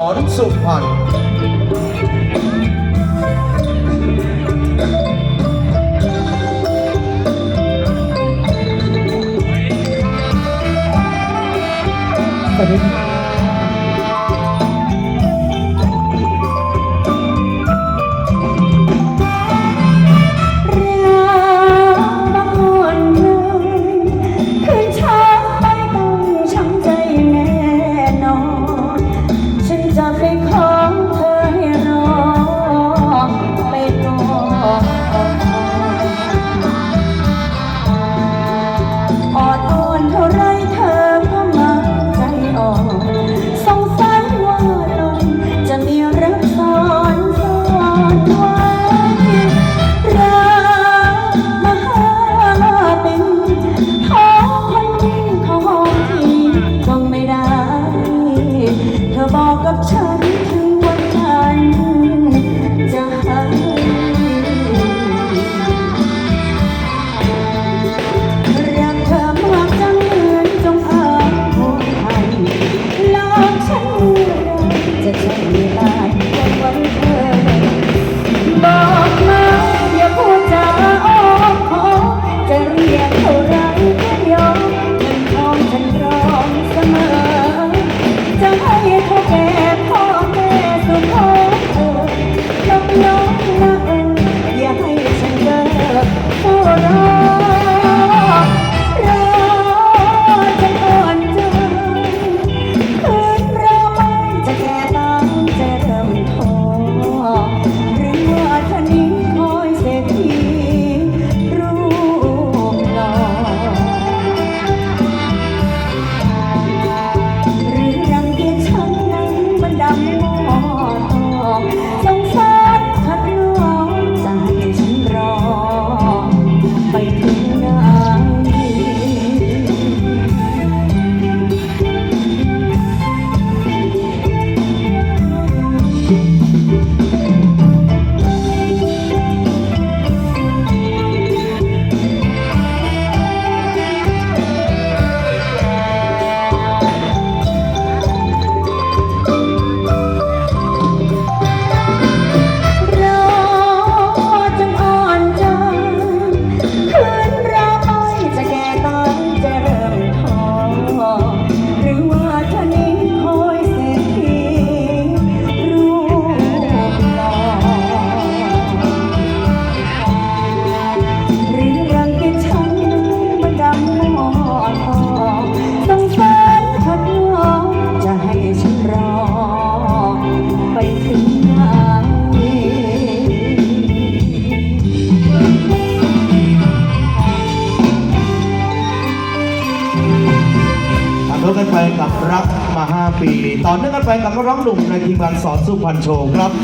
สอนสุพรรณสวัสดีค่ะ time. ยนกันไปกับรักมา 5 ปี ต่อเนื่องกันไปกับร้องหนุ่มในทีมงานสอนสุพรรณโชงครับ